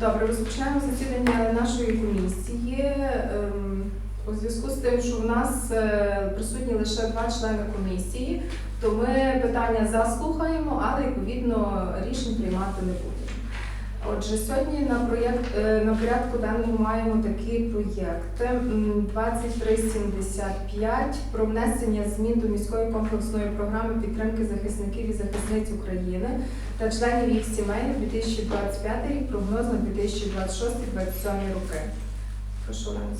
Добре, розпочинаємо засідання нашої комісії. Ем, У зв'язку з тим, що в нас е, присутні лише два члени комісії, то ми питання заслухаємо, але відповідно рішень приймати не будемо. Отже, сьогодні на проєкт е, на порядку денному маємо такі проєкти: М, 2375 про внесення змін до міської комплексної програми підтримки захисників і захисниць України та членів їх сімей на 2025 рік, прогноз на 2026-2027 роки. Прошу Семенівна.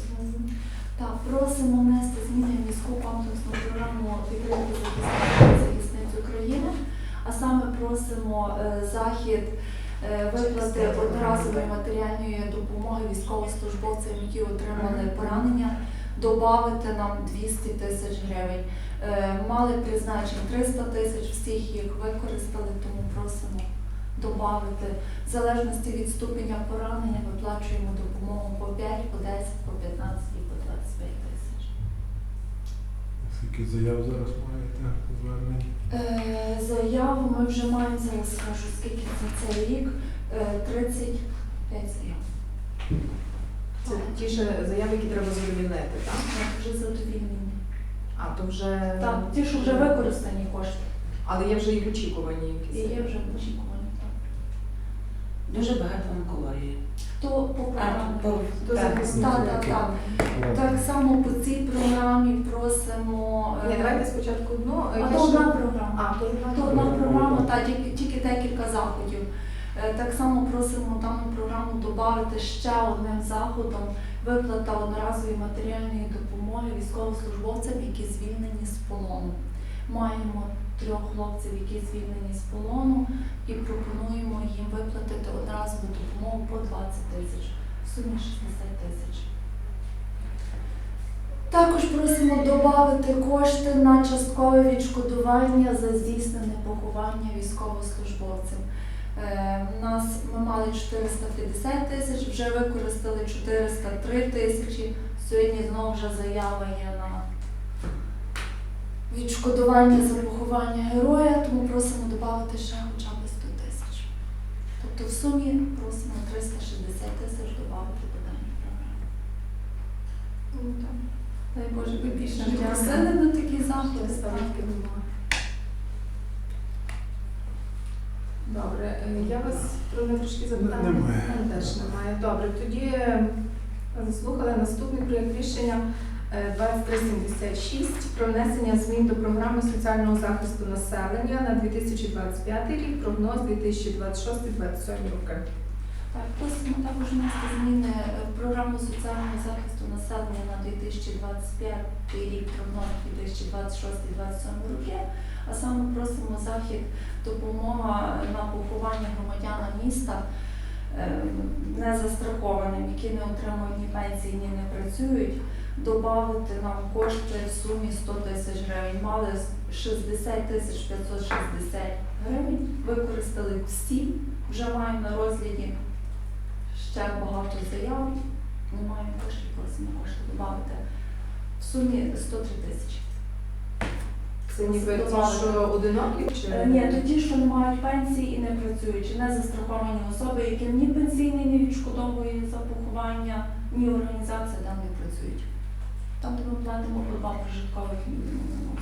Так, просимо внести зміни в міську комплексну програму підтримки захисників і захисниць України, а саме просимо е, захід виплати одноразової матеріальної допомоги військовослужбовцям, які отримали поранення, додати нам 200 тисяч гривень. Е, Мали призначень 300 тисяч, всіх їх використали, тому просимо додати. В залежності від ступеня поранення виплачуємо допомогу по 5, по 10, по 15 і по 25 тисяч. Скільки заяв зараз маєте звернень? Е, заяву ми вже маємо, зараз скажу, скільки за цей рік, е, 35 заяв. Це ті ж заяви, які треба задовільнити, так? Так, вже задовільнені. А то вже Так, ті, що вже використані кошти. але є вже і в очікуванні І якісь. є вже очікування. Дуже багато онкології. То по програмі. по- так. Так, так, так. Так само по цій програмі просимо. е, Ні, давайте спочатку одну. А то одна програма. А, то одна програма. та тільки, тільки декілька заходів. Е, Так само просимо дану програму додати ще одним заходом виплата одноразової матеріальної допомоги військовослужбовцям, які звільнені з полону. Маємо трьох хлопців, які звільнені з полону, і пропонуємо їм виплатити одразову допомогу по 20 тисяч, в сумі 60 тисяч. Також просимо додати кошти на часткове відшкодування за здійснене поховання військовослужбовців. Е, У нас ми мали 450 тисяч, вже використали 403 тисячі. Сьогодні знову вже заява є на відшкодування за поховання героя, тому просимо додати ще хоча б 100 тисяч. Тобто в сумі просимо 360 тисяч додати до даної програми. Ну, так. Дай Боже, ви більше не просили на такі заходи. Ставки немає. Добре, е, я вас про не трошки запитання. Немає. Теж немає. Добре, тоді заслухали наступний проєкт рішення 2376 про внесення змін до програми соціального захисту населення на 2025 рік, прогноз 2026-2027 роки. Просимо також внести зміни в програму соціального захисту населення на 2025 рік, прогноз 2026-2027 роки. А саме просимо захід допомога на поховання громадянам міста е, незастрахованим, які не отримують ні пенсії, ні не працюють, додати нам кошти в сумі 100 тисяч гривень. Мали 60 тисяч 560 гривень, використали всі, вже маємо на розгляді ще багато заяв. Не маємо коштів, просимо кошти додати. В сумі 103 тисячі. Це ніби ті, що одинокі чи Е, Ні, то ті, що не мають пенсії і не працюють, чи не застраховані особи, яким ні пенсійний не відшкодовує за поховання, ні організація там не працюють. Там, де ми платимо по два прожиткових мінімуми.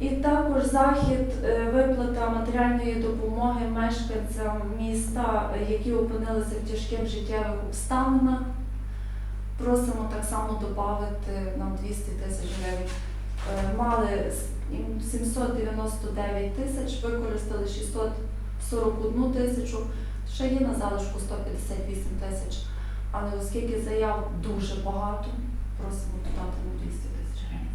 І також захід е, виплата матеріальної допомоги мешканцям міста, які опинилися в тяжких життєвих обставинах. Просимо так само додати нам 200 тисяч гривень. Е, Мали 799 тисяч, використали 641 тисячу, ще є на залишку 158 тисяч. Але оскільки заяв дуже багато, просимо додати на 200 тисяч гривень.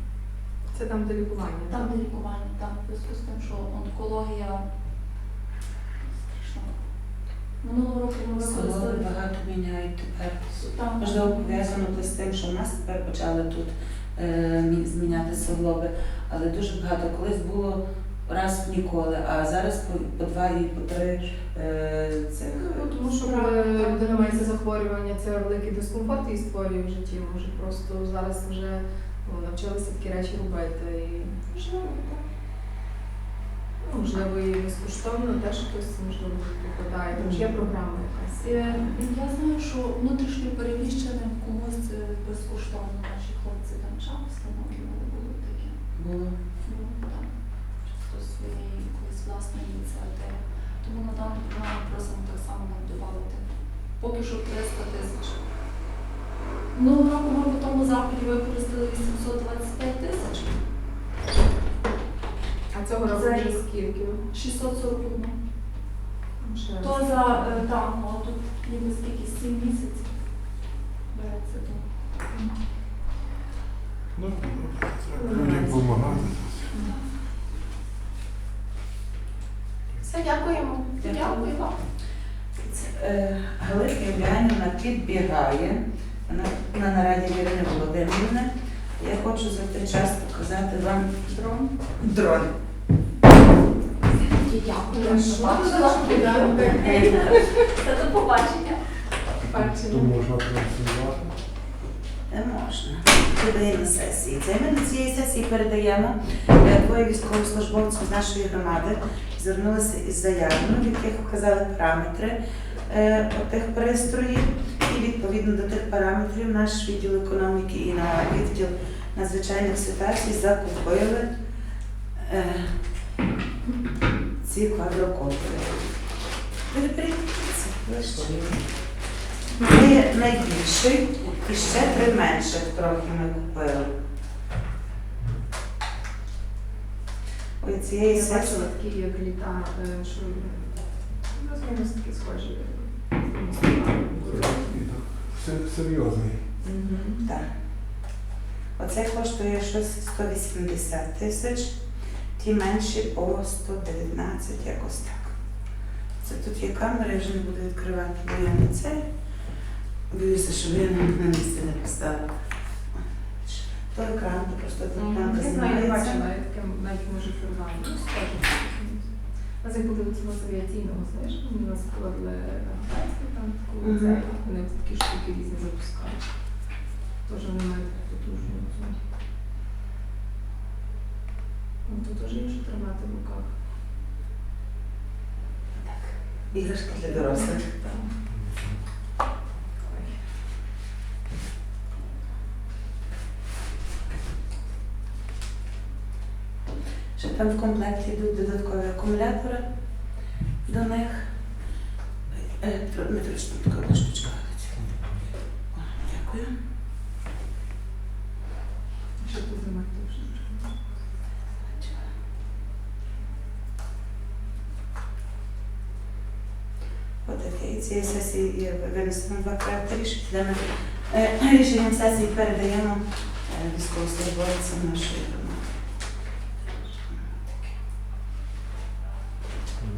це там де лікування? Там так? де лікування, там в зв'язку з тим, що онкологія страшна. Минулого року ми Суглоби використали багато міняють тепер. там Можливо, пов'язано з тим, що в нас тепер почали тут е, мі- зміняти суглоби, але дуже багато. Колись було раз в ніколи, а зараз по, по два і по три цих. Ну, тому що коли людина має це захворювання, це великий дискомфорт їй створює в житті. Може просто зараз вже ну, навчилися такі речі робити. І можливо, так. Можливо, і безкоштовно теж хтось можливо прикладає. Там ж є програма якась. Е, Я знаю, що внутрішньо переміщеним комусь е, безкоштовно наші хлопці там час встановлювали, було таке. Було. Ну, так. Часто своєї якоїсь власної ініціативи. Тому на дану програму просимо так само нам додати. Поки що 300 тисяч. Року ми по тому заході використали 825 тисяч. А цього року За вже скільки? 641. Ще раз. То за е, так, ну, тут ніби скільки 7 місяців береться то. Ну, треба людям допомагати. Все, дякуємо. Дякую. Дякую вам. Е, Галина Євгенівна підбігає на, на нараді Ірини Володимирівни. Я хочу за той час показати вам Дрон. дрон. Дякую. Це до побачення. Можна транслювати. Не можна. Передає на сесії. Це ми до цієї сесії передаємо е, двоє військовослужбовців з нашої громади. Звернулися із заявами, в яких вказали параметри е, тих пристроїв. І відповідно до тих параметрів наш відділ економіки і на відділ надзвичайних ситуацій закупили е, ці квадрокоптери. Переберіть це. Найбільший і ще три менших трохи ми купили. Цієї Я сесії. бачила такі, як літа, е, що розмірно такі схожі. Се- Серйозний. Мгм. Так. Оце коштує щось 180 тисяч, ті менші по 119, якось так. Це тут є камера, я вже не буду відкривати, бо я не це. Боюся, що я на місце не поставила. То екран, то просто там Я знаю, я бачила, я таке навіть може фірмаю. Ну, схоже. У нас як були цього з авіаційного, знаєш, у нас вкладали американські там таку це, вони такі штуки різні запускають. Теж вони мають потужну цю. Ну, то теж є що тримати в руках. Іграшки для дорослих. Так. Ой. Ще там в комплекті йдуть додаткові акумулятори до них. Е, трошки така. О, Дякую. Що тут? Отаке. І цієї сесії винесено два проекти рішень, де ми е, рішенням сесії передаємо е, військовослужбовцям нашої громади.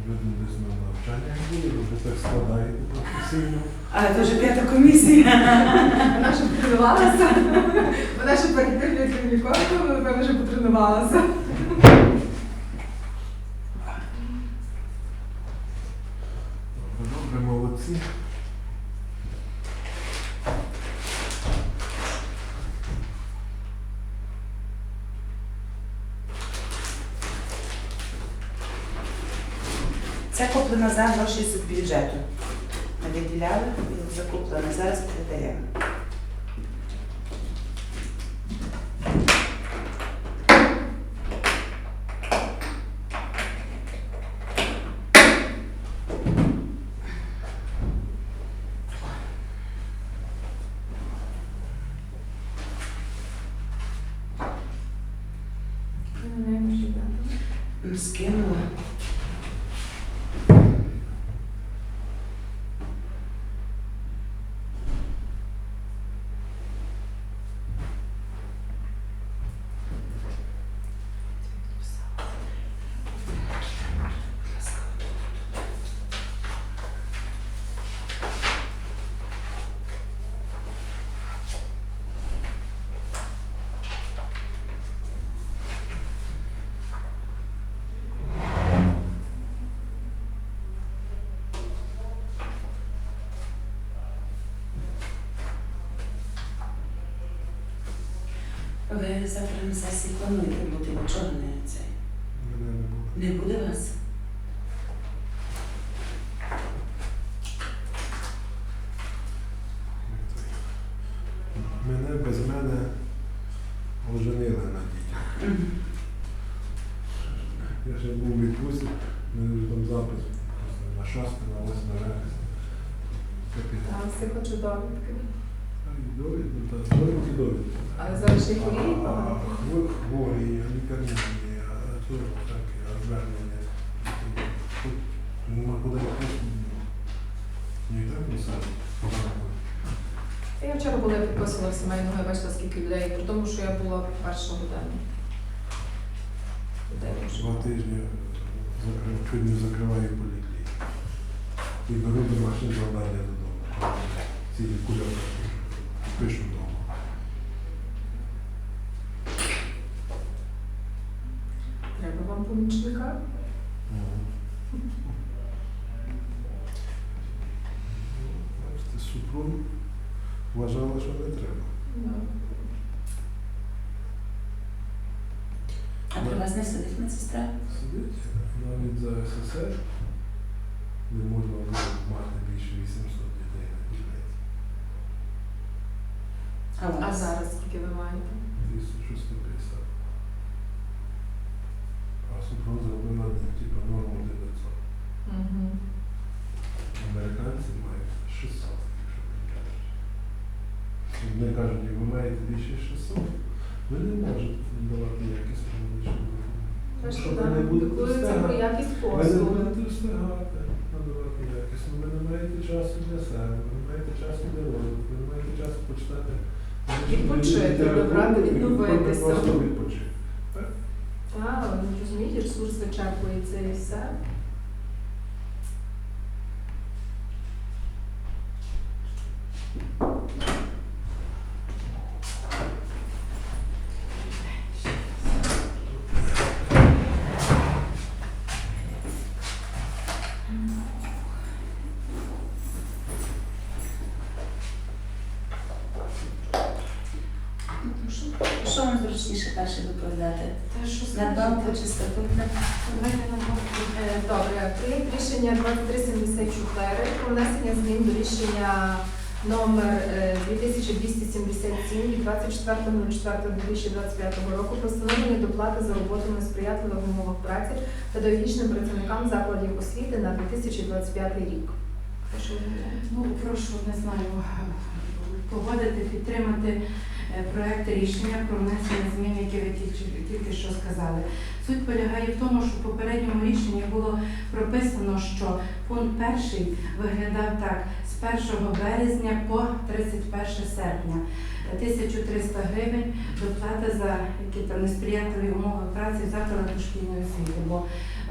Видно, десь на навчаннях були, ви вже так складаєте професійно. А це вже п'ята комісія. Вона ще потренувалася. Вона ще перед тим, як комунікувати, вона вже потренувалася. Добре, добре, молодці. Це куплено за гроші з бюджету. Ми виділяли і закуплено. Зараз передаємо. Не може бути. М, Скинула. Ви завтра на сесії плануєте бути, нічого не було. Не буде вас. Мене без мене оженили на дітях. Мгм. Я ще був у відпустці, в мене вже там запис просто на 6, на 8 вересня. Капітан. А всі хочуть довідки. Довідки, та довідки, довідки. Але зараз ще й хворіє багато. Хворі, лікарні, а то так, а звернення. Тут Нема куди їхати. Ні, так писати. Я вчора була підписувала сімейного, я бачила скільки людей, при тому, що я була перша година. Два тижні закрив, чуть не закриваю поліклініку. І беру домашнє завдання додому. Цілі кульоти пишу вдома. Треба вам помічника? Бачите, Супрун вважала, що не треба. А при вас не сидить медсестра? Сидить навіть за СССР, не можна було мати більше 800 дітей на дітей. А у А вас? зараз скільки ви маєте? 1150. А Супрун зробила типу, норму 900. Угу. Американці мають 600, якщо не кажуть. Вони кажуть, ви маєте більше 600, ви не можете давати. Ви не будете встигати, якість ви не будете встигати надавати якісно, ви не маєте часу для себе, ви не маєте часу для розвитку, ви не маєте часу почитати. Відпочити, добрати, відновитися. Просто відпочити. Так, ви розумієте, ресурс вичерпується і все. Рішення номер е, 2277 від 24.04.2025 року про встановлення доплати за роботу на сприятливих умовах праці педагогічним працівникам закладів освіти на 2025 рік. Прошу, Ну, прошу, не знаю, погодити, підтримати е, проект рішення про внесення змін, які ви тільки, що сказали. Суть полягає в тому, що в попередньому рішенні було прописано, що пункт перший виглядав так 1 березня по 31 серпня. 1300 гривень доплата за які там несприятливі умови праці в закладах дошкільної освіти. Бо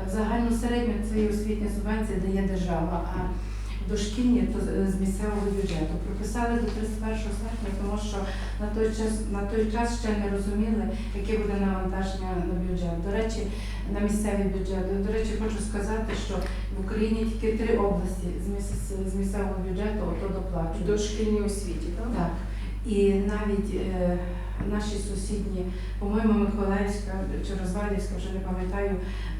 в загальну середню цієї освітньої субвенції дає держава, а дошкільні то з- з місцевого бюджету. Прописали до 31 серпня, тому що на той час на той час ще не розуміли, яке буде навантаження на бюджет. До речі, на місцевий бюджет. До речі, хочу сказати, що в Україні тільки три області з міс- з місцевого бюджету ото доплачують. дошкільній освіті, так? Так. І навіть е, наші сусідні, по-моєму, Миколаївська чи Розвалівська, вже не пам'ятаю,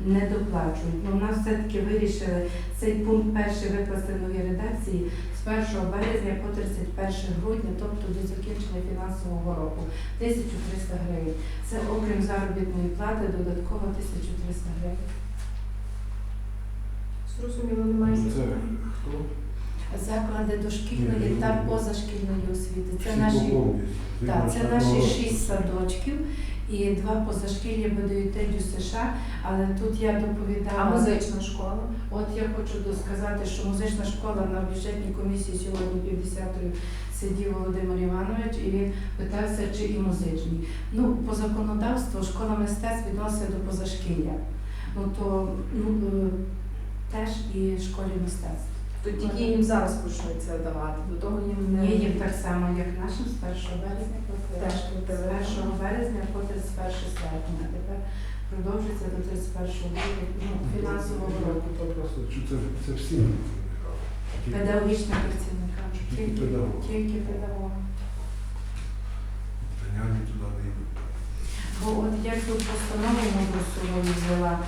не доплачують. Ну, у нас все-таки вирішили цей пункт перший викласти в новій редакції з 1 березня по 31 грудня, тобто до закінчення фінансового року. 1300 гривень. Це окрім заробітної плати додатково 1300 гривень. Зрозуміло, немає Це хто? Заклади дошкільної та позашкільної освіти. Це наші. Так, це наші шість садочків і два позашкілля видають третю США, але тут я А доповідала. музична школа? От я хочу досказати, що музична школа на бюджетній комісії сьогодні півдесятої сидів Володимир Іванович, і він питався, чи і музичні. Ну, по законодавству школа мистецтв відносить до позашкілля. Ну то ну, е, теж і школі мистецтв. То тільки їм зараз почнуть це давати, до того їм не Ні, їм так само, як нашим з 1 березня по теж з 1 березня по 31 серпня. Тепер продовжується до 31 грудня ну, фінансового року. Це просто, чи це, це всі? Тільки- Педагогічним тільки педагогам? тільки туди не йдуть. Бо от як тут постанову Мудросової взяла,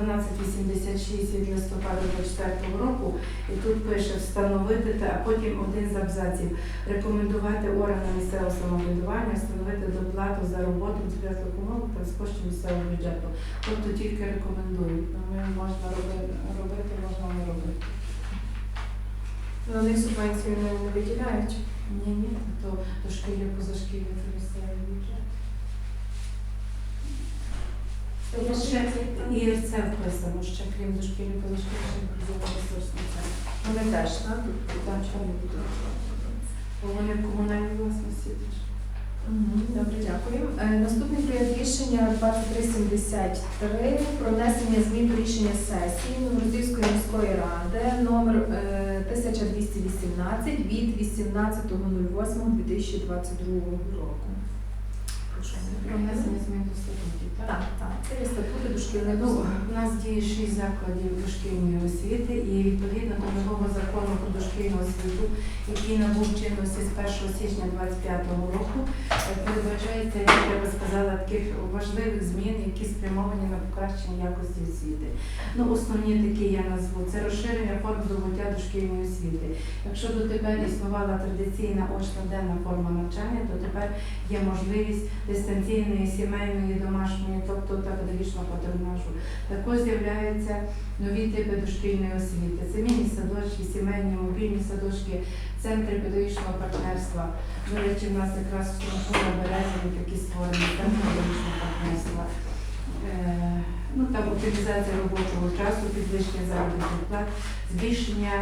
1286 від листопада 24 року. І тут пише встановити, та- а потім один з абзаців. Рекомендувати органам місцевого самоврядування встановити доплату за роботу умов та з коштів місцевого бюджету. Тобто тільки рекомендують. Ну, Ми можна робити, робити, можна не робити. На них субвенцію не, не виділяють. Ні, ні, то дошкілля позашкілля це місцевий бюджет. Є ще І це вписано, ще крім дошкілля позашкілля, ще інклюзивний ресурсний центр. Вони теж, так? Там чого не буде. Бо вони в комунальній власності теж. Добре, дякую. Е, Наступний проєкт рішення 2373 про внесення змін до рішення сесії Новорозівської міської ради номер е, 1218 від 18.08.2022 року. Прошу. Про внесення змін до статутів, так? Так. Це є статути дошкільних Ну, ну, у нас діє шість закладів дошкільної освіти і відповідно до нового закону про дошкільну освіту, який набув чинності з 1 січня 2025 року, е, передбачається, як я би сказала, таких важливих змін, які спрямовані на покращення якості освіти. Ну, основні такі я назву це розширення форм здобуття дошкільної освіти. Якщо дотепер існувала традиційна очна денна форма навчання, то тепер є можливість дистанційної, сімейної, домашньої, тобто та педагогічного патронажу. Також з'являються нові типи дошкільної освіти. Це міні-садочки, сімейні, мобільні садочки, центри педагогічного партнерства. До речі, в нас якраз на Березі такі створені центри педагогічного партнерства. Е, Ну, там утилізація робочого часу, підвищення заробітних плат, збільшення.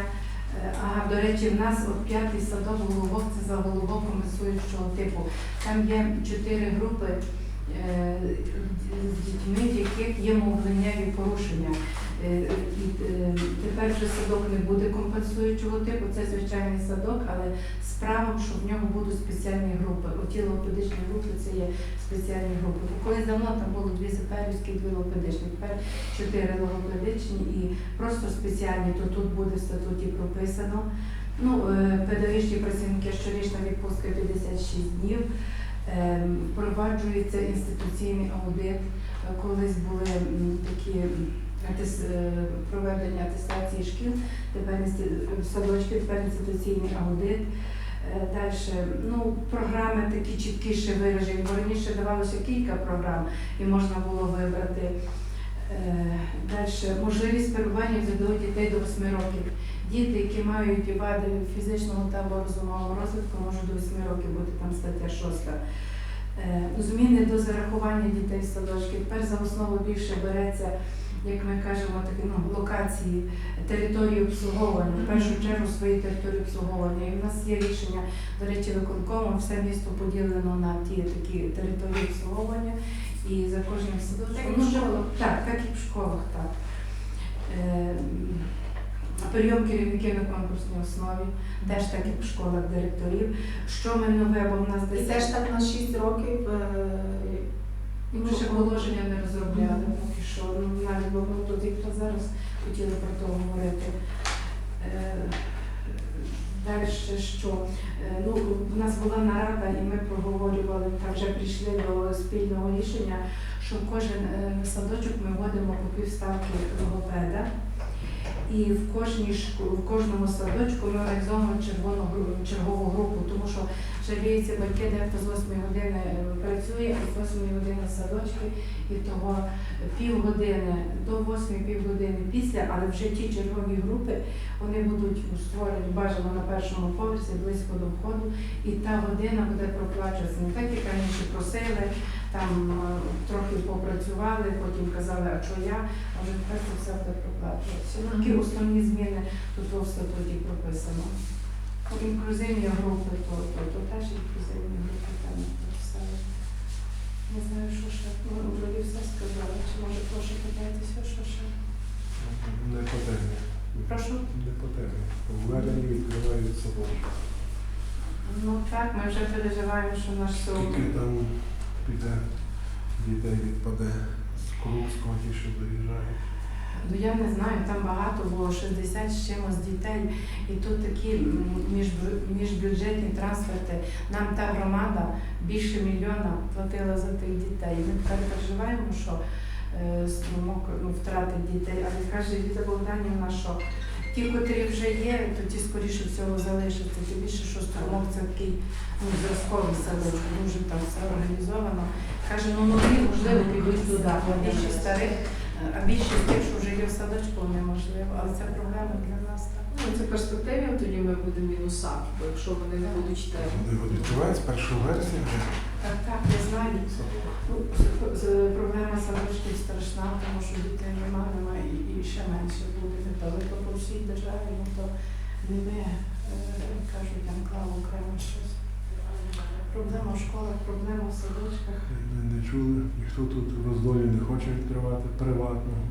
е, Ага, до речі, в нас от п'ятий садок головок це за головок комісуючого типу. Там є чотири групи з дітьми, в яких є мовленнєві порушення. Е, е, Тепер вже садок не буде компенсуючого типу, це звичайний садок, але з правом, що в нього будуть спеціальні групи. Оті логопедичні групи це є спеціальні групи. Бо Колись давно там було дві заперівські, дві логопедичні, тепер чотири логопедичні і просто спеціальні, то тут буде в статуті прописано. Ну, е, педагогічні працівники щорічна відпустка 56 днів. Ем, Впроваджується інституційний аудит. Е, Колись були такі е, проведення атестації шкіл, тепер інсти- садочки, тепер інституційний аудит. Далі, ну, програми такі чіткіше виражені, бо раніше давалося кілька програм і можна було вибрати. Далі, можливість перебування в дітей до 8 років. Діти, які мають вади фізичного та або розумового розвитку, можуть до 8 років бути там стаття 6. Е, Зміни до зарахування дітей в садочки. Тепер за основу більше береться, як ми кажемо, такі ну, локації території обслуговування. В першу чергу свої території обслуговування. І в нас є рішення, до речі, виконкому, все місто поділено на ті такі території обслуговування. І за кожним садочком. Так. Так, так і в школах, так. Прийом керівників на конкурсній основі, теж так як в школах директорів. Що ми нове, бо в нас І десь теж так на 6 років. е, і ми ще положення не розробляли поки що. Ну, навіть бо ми тут якраз зараз хотіли про то говорити. Е, Далі що? Е, Ну, у нас була нарада, і ми проговорювали, та вже прийшли до спільного рішення, що в кожен садочок ми вводимо по півставки логопеда. І в кожній в кожному садочку ми організовуємо червону чергову групу, тому що жаліються батьки, дехто з 8 години працює, а з 8 години садочки, і того півгодини до 8 півгодини після, але вже ті чергові групи вони будуть створені бажано на першому поверсі близько до входу, і та година буде проплачуватися. Не так, як раніше просили, там е, трохи попрацювали, потім казали, а що я, а вже тепер це все буде проплачуватися. Ну, Такі основні зміни тут в статуті прописано. Інклюзивні групи, то, то, то теж інклюзивні групи там написали. Не знаю, що ще. Ну, вроді все сказала. Чи може прошу питатися, що ще? Не по темі. Прошу? Не по темі. Введені відкривають садочок. Ну так, ми вже переживаємо, що наш село. Піде дітей відпаде з Крупського, ті, що доїжджають. Ну я не знаю, там багато було 60 з чимось дітей, і тут такі міжбюджетні трансферти. Нам та громада більше мільйона платила за тих дітей. Ми тепер переживаємо, що е, струмок ну, втратить дітей. Але каже Віта Богданівна, що ті, котрі вже є, то ті скоріше всього залишаться. Тим більше, що струмок це такий ну, зразковий садочок, дуже там все організовано. Каже, ну нові можливо підуть туди, а більше старих, а більшість тих, що вже є в садочку, неможливо. Але це проблема для нас. Так. Ну, це перспективі, тоді ми будемо мінусах, бо якщо вони не будуть будуть відкривають з 1 вересня я знаю. Ну, Проблема садочків страшна, тому що дітей немає, немає і, ще менше буде. Але по всій державі, ну то не ми, е, кажуть, анклав окремо щось. Проблема в школах, проблема в садочках. Ми не чули, ніхто тут в роздолі не хоче відкривати приватного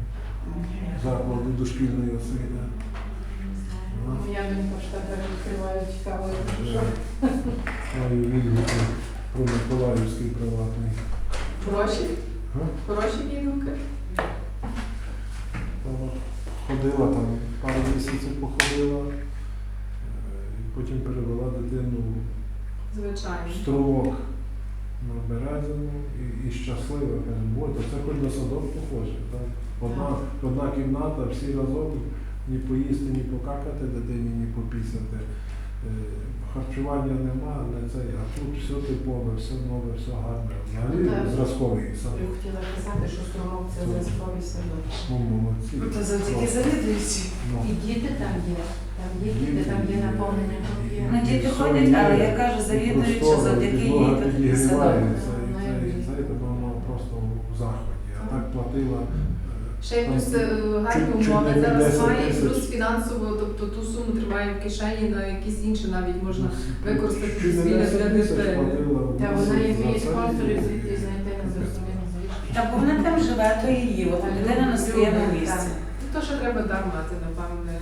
закладу дошкільної освіти. Не знаю. Моя донька в Штатах відкриває цікаво. Про Миколаївський приватний. Хороші, Га? хороші відгуки. Ходила там, пару місяців походила, е, і потім перевела дитину в Звичайно. струмок на Березину і, і щаслива. То це хоч на садок похоже. Так? Одна, одна кімната, всі разом ні поїсти, ні покакати дитині, ні попісати. Харчування нема, не це, а тут все типове, все нове, все гарне. Взагалі Так. зразковий Я садок. хотіла казати, що струмок це зразковий садочок. Ну, молодці. То завдяки завідуючі. Ну, І діти там є, там є діти, там є наповнення. Ну, діти ходять, але я кажу, завідуючи завдяки їй тут садок. і це, і це, і воно просто в захваті. А так платила. е, Ще й плюс е, гарні Чуть- чуть умови не зараз 10 має, тисяч. плюс фінансово, тобто ту суму тримає в кишені на якісь інші навіть можна. використати не дозвілля 10 для тисяч дітей. платила Та вона місяць є за це. звідти знайти не зрозуміло звідки. Та бо вона там живе, то її, от людина на своєму місці. Ну, То, що треба дар мати, напевне.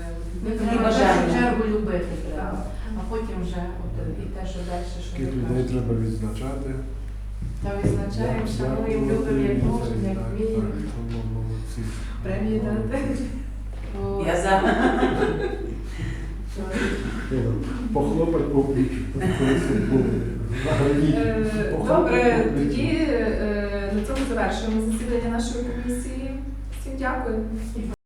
Не треба в бажання. чергу любити треба, а потім вже от, і те, що далі, що Таких ви людей кажете. треба відзначати. Та визначаємо, шануємо, любимо, як можемо, як вміємо. Премії дати. Я за. Похлопать по плечу. Е, Добре, тоді е, на цьому завершуємо засідання нашої комісії. Всім дякую.